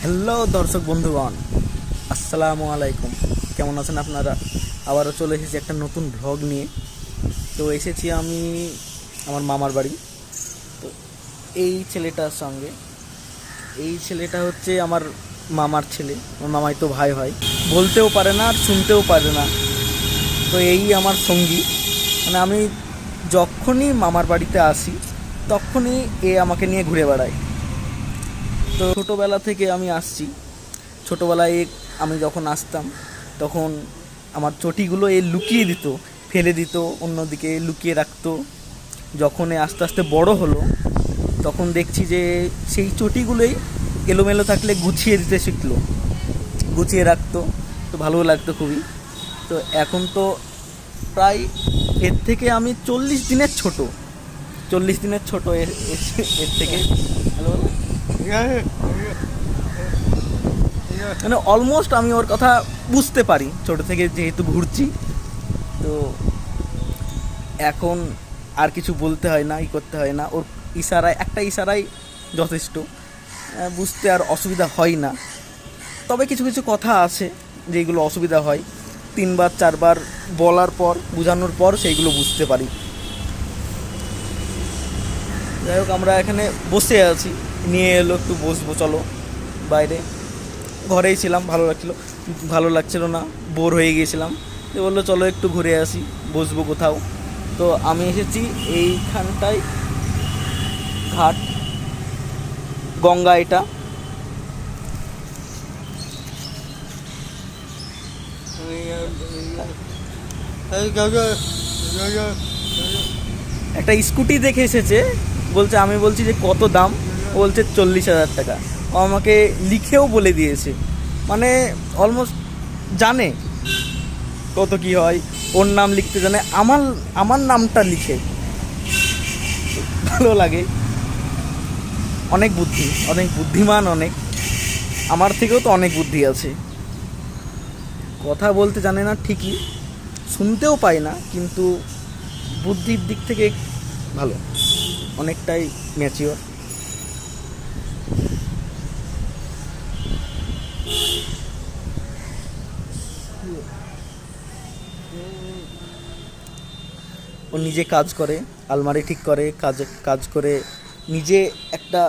Hello দর্শক বন্ধুগণ। আসসালামু আলাইকুম। কেমন আছেন আপনারা? আবারও চলে এসেছি একটা নতুন ভ্লগ নিয়ে। তো এসেছি আমি আমার মামার বাড়ি। তো এই ছেলেটার সঙ্গে। এই ছেলেটা হচ্ছে আমার মামার ছেলে। আমার মামাই তো ভাই হয় বলতেও পারে না আর শুনতেও পারে না। তো এই আমার সঙ্গী। মানে আমি যখনই মামার বাড়িতে আসি তখনই এ আমাকে নিয়ে ঘুরে বেড়ায়। তো ছোটোবেলা থেকে আমি আসছি। ছোটোবেলায় আমি যখন আসতাম, তখন আমার চটিগুলো এ লুকিয়ে দিত, ফেলে দিত, অন্যদিকে লুকিয়ে রাখতো। যখন এ আস্তে আস্তে বড় হলো, তখন দেখছি যে সেই চটিগুলোই এলোমেলো থাকলে গুছিয়ে দিতে শিখলো। গুছিয়ে রাখতো, তো ভালো লাগতো খুবই। তো এখন তো প্রায় এর থেকে আমি চল্লিশ দিনের ছোট। চল্লিশ দিনের ছোট এর, এর- থেকে। মানে অলমোস্ট আমি ওর কথা বুঝতে পারি, ছোট থেকে যেহেতু ঘুরছি। তো এখন আর কিছু বলতে হয় না, ই করতে হয় না। ওর ইশারায়, একটা ইশারাই যথেষ্ট। বুঝতে আর অসুবিধা হয় না। তবে কিছু কিছু কথা আছে যেগুলো অসুবিধা হয়। তিনবার, চারবার বলার পর, বোঝানোর পর সেইগুলো বুঝতে পারি। যাই হোক আমরা এখানে বসে আছি। নিয়ে এলো একটু বসবো চলো। বাইরে। ঘরেই ছিলাম ভালো লাগছিল। ভালো লাগছিল না বোর হয়ে গিয়েছিলাম। তো বলল চলো একটু ঘুরে আসি বসবো কোথাও। তো আমি এসেছি এইখানটায় ঘাট গঙ্গা এটা। একটা স্কুটি দেখে এসেছে। বলছে, আমি বলছি যে কত দাম? বলছে, চল্লিশ হাজার টাকা। ও আমাকে লিখেও বলে দিয়েছে। মানে অলমোস্ট জানে কত কি হয়, ওর নাম লিখতে জানে। আমার আমার নামটা লিখে ভালো লাগে। অনেক বুদ্ধি, অনেক বুদ্ধিমান অনেক। আমার থেকেও তো অনেক বুদ্ধি আছে। কথা বলতে জানে না ঠিকই, শুনতেও পায় না, কিন্তু বুদ্ধির দিক থেকে ভালো। অনেকটাই ম্যাচিওর ও নিজে কাজ করে, আলমারি ঠিক করে, কাজ কাজ করে নিজে একটা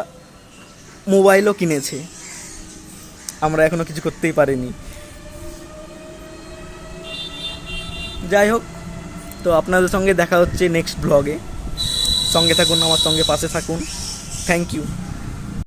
মোবাইলও কিনেছে। আমরা এখনও কিছু করতেই পারিনি। যাই হোক, তো আপনাদের সঙ্গে দেখা হচ্ছে নেক্সট ব্লগে সঙ্গে থাকুন আমার সঙ্গে পাশে থাকুন। Thank you